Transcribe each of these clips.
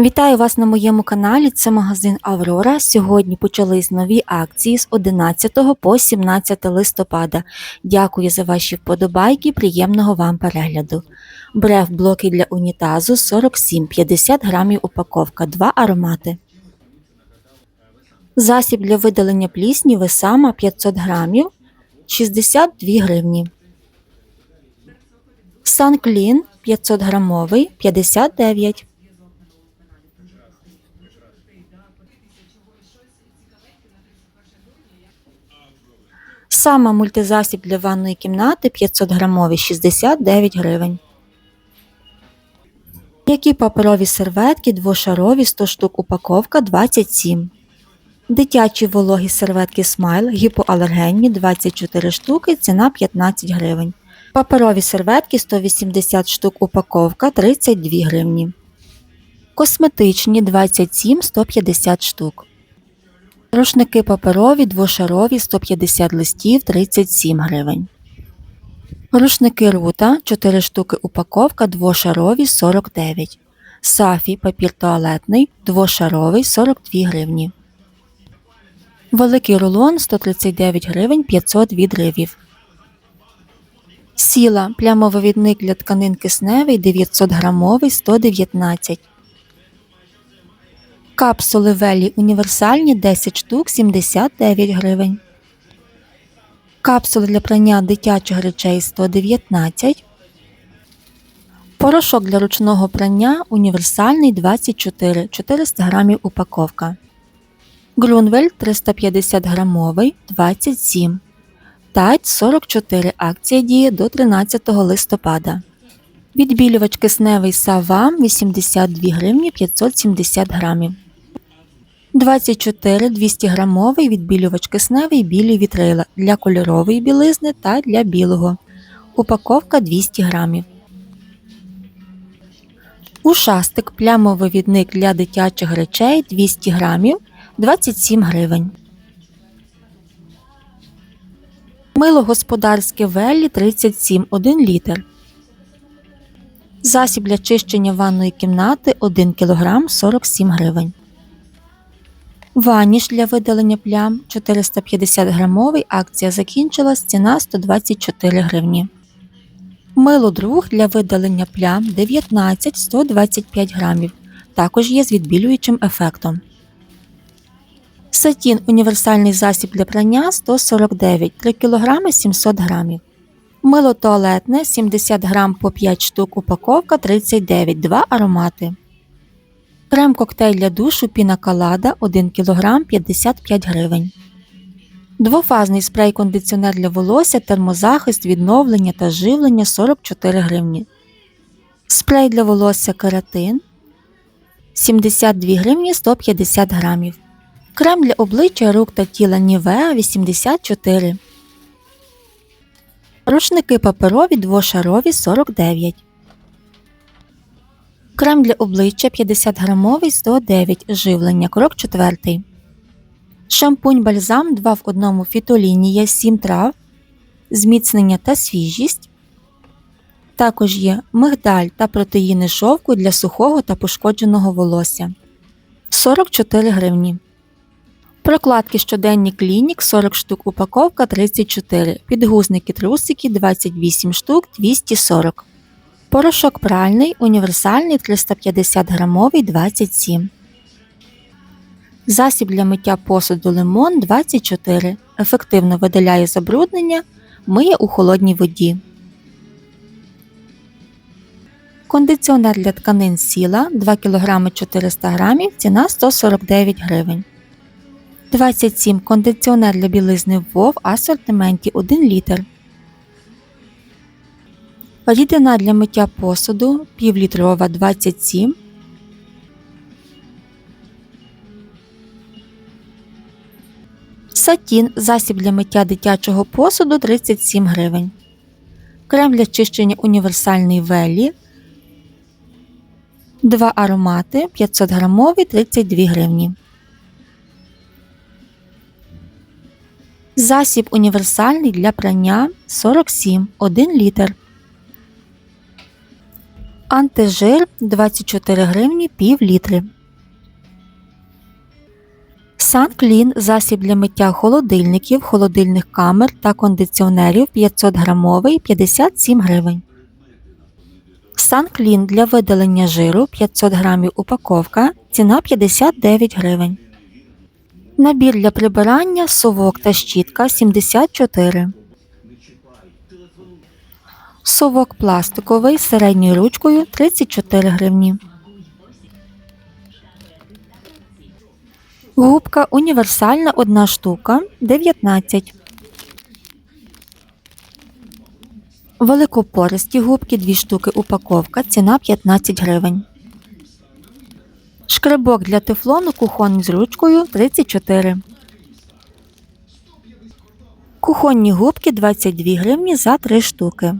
Вітаю вас на моєму каналі. Це магазин Аврора. Сьогодні почались нові акції з 11 по 17 листопада. Дякую за ваші вподобайки. Приємного вам перегляду. Бреф блоки для унітазу 47, 50 грамів упаковка, 2 аромати. Засіб для видалення плісні Весама 500 грамів 62 гривні. Санклін 500 грамовий 59 Сама мультизасіб для ванної кімнати 500 грамові 69 гривень. Які паперові серветки двошарові 100 штук упаковка 27. Дитячі вологі серветки Смайл гіпоалергенні 24 штуки, ціна 15 гривень. Паперові серветки 180 штук упаковка 32 гривні. Косметичні 27 150 штук. Рушники паперові двошарові 150 листів 37 гривень. Рушники рута 4 штуки упаковка двошарові 49. Сафі папір туалетний двошаровий 42 гривні. Великий рулон 139 гривень 500 відривів. Сіла плямовивідник для тканин кисневий 900 грамовий 119. Капсули Велі універсальні 10 штук 79 гривень. Капсули для прання дитячих речей 119. Порошок для ручного прання універсальний 24 400 грамів упаковка. Грунвель 350 грамовий 27. Тайт 44 акція діє до 13 листопада. Відбілювач кисневий Савам 82 гривні 570 грамів. 24 200 грамовий відбілювач кисневий білі вітрила для кольорової білизни та для білого. Упаковка 200 грамів. Ушастик плямовивідник для дитячих речей 200 грамів 27 гривень. Мило господарське Веллі 37 1 літр. Засіб для чищення ванної кімнати 1 кг 47 гривень. Ваніш для видалення плям 450 грамовий. Акція закінчилась. Ціна 124 гривні. Мило друг для видалення плям 19 125 грамів. Також є з відбілюючим ефектом. Сатін універсальний засіб для прання 149 3 кг 700 грамів. Мило туалетне 70 грам по 5 штук упаковка 39 2 аромати. Крем коктейль для душу пінакалада 1 кг 55 гривень. Двофазний спрей-кондиціонер для волосся, термозахист, відновлення та живлення 44 гривні. Спрей для волосся кератин 72 гривні 150 грамів. Крем для обличчя рук та тіла Нівеа 84. Рушники паперові двошарові 49. Крем для обличчя 50 грамовий 109 живлення. Крок 4. Шампунь бальзам 2 в 1 фітолінія 7 трав. Зміцнення та свіжість. Також є мигдаль та протеїни шовку для сухого та пошкодженого волосся 44 гривні. Прокладки щоденні клінік 40 штук упаковка 34. Підгузники трусики 28 штук 240. Порошок пральний універсальний 350 грамовий 27. Засіб для миття посуду лимон 24. Ефективно видаляє забруднення, миє у холодній воді. Кондиціонер для тканин сіла 2 кг 400 г, ціна 149 гривень. 27 кондиціонер для білизни ВОВ асортименті 1 літр. Рідина для миття посуду півлітрова 27. Сатін засіб для миття дитячого посуду 37 гривень. Крем для чищення універсальний велі. 2 аромати 500 грамові 32 гривні. Засіб універсальний для прання 47 1 літр. Антижир 24 гривні пів літри. Санклін засіб для миття холодильників, холодильних камер та кондиціонерів 500 грамовий 57 гривень. Санклін для видалення жиру 500 грамів упаковка. Ціна 59 гривень. Набір для прибирання, совок та щітка 74. Совок пластиковий з середньою ручкою 34 гривні. Губка універсальна одна штука 19. Великопористі губки 2 штуки упаковка. Ціна 15 гривень. Шкребок для тефлону кухонний з ручкою 34. Кухонні губки 22 гривні за 3 штуки.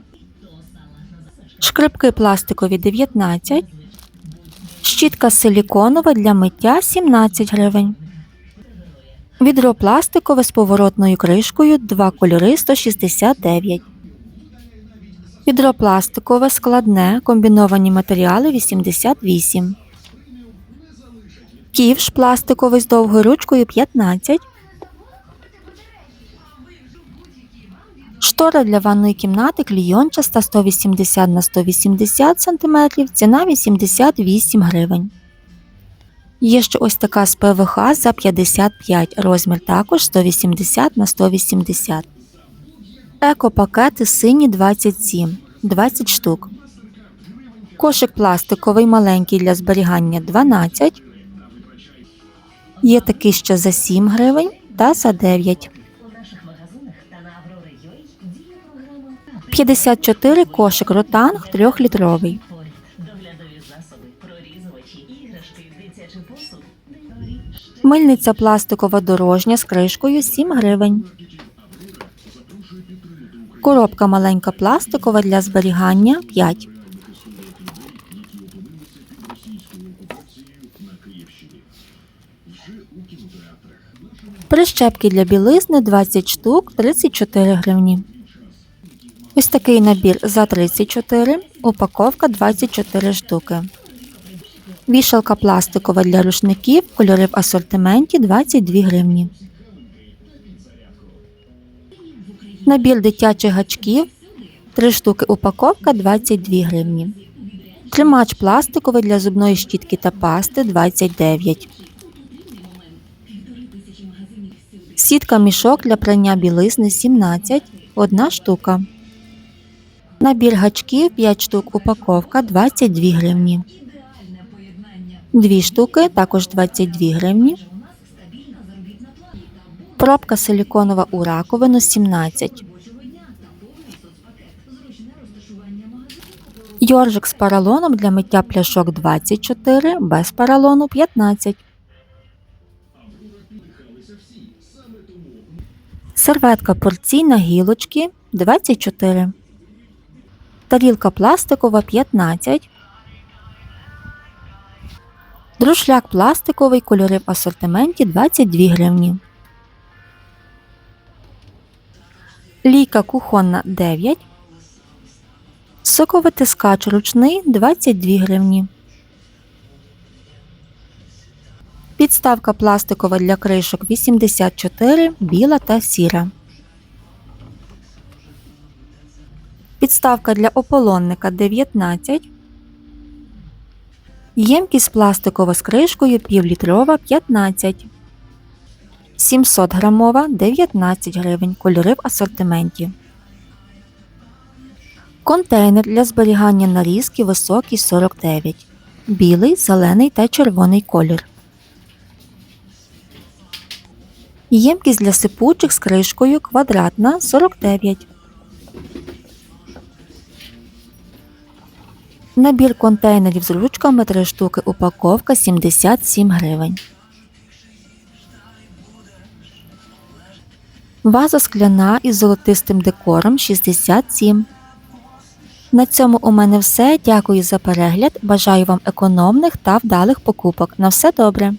Шкребки пластикові 19. Щітка силіконова для миття 17 гривень. Відро пластикове з поворотною кришкою 2 кольори 169. Відро пластикове складне комбіновані матеріали 88. Ківш пластиковий з довгою ручкою 15. Штора для ванної кімнати клійончаста 180 на 180 см, ціна 88 гривень. Є ще ось така з ПВХ за 55, розмір також 180 на 180. Екопакети сині 27, 20 штук. Кошик пластиковий маленький для зберігання 12. Є такий ще за 7 гривень та за 9. 54 кошик ротанг 3-літровий. доглядові засоби, прорізувачі, іграшки, дитячий посуд. Мильниця пластикова дорожня з кришкою 7 гривень. Коробка маленька пластикова для зберігання 5. Прищепки для білизни 20 штук 34 гривні. Ось такий набір за 34, упаковка 24 штуки. Вішалка пластикова для рушників, кольори в асортименті 22 гривні. Набір дитячих гачків 3 штуки упаковка 22 гривні. Тримач пластиковий для зубної щітки та пасти 29. Сітка мішок для прання білизни 17. Одна штука. Набір гачків 5 штук упаковка 22 гривні. Дві штуки також 22 гривні. Пробка силіконова у раковину 17. Йоржик з поролоном для миття пляшок 24, без поролону 15. Серветка порційна гілочки 24. Тарілка пластикова 15. Друшляк пластиковий, кольори в асортименті 22 гривні. Лійка кухонна 9. Соковитискач ручний 22 гривні. Підставка пластикова для кришок 84, біла та сіра. Підставка для ополонника 19. Ємкість пластикова з кришкою півлітрова 15. 700 грамова 19 гривень. Кольори в асортименті. Контейнер для зберігання нарізки високий 49. Білий, зелений та червоний колір. Ємкість для сипучих з кришкою квадратна 49. Набір контейнерів з ручками 3 штуки упаковка 77 гривень. Ваза скляна із золотистим декором 67. На цьому у мене все. Дякую за перегляд. Бажаю вам економних та вдалих покупок. На все добре!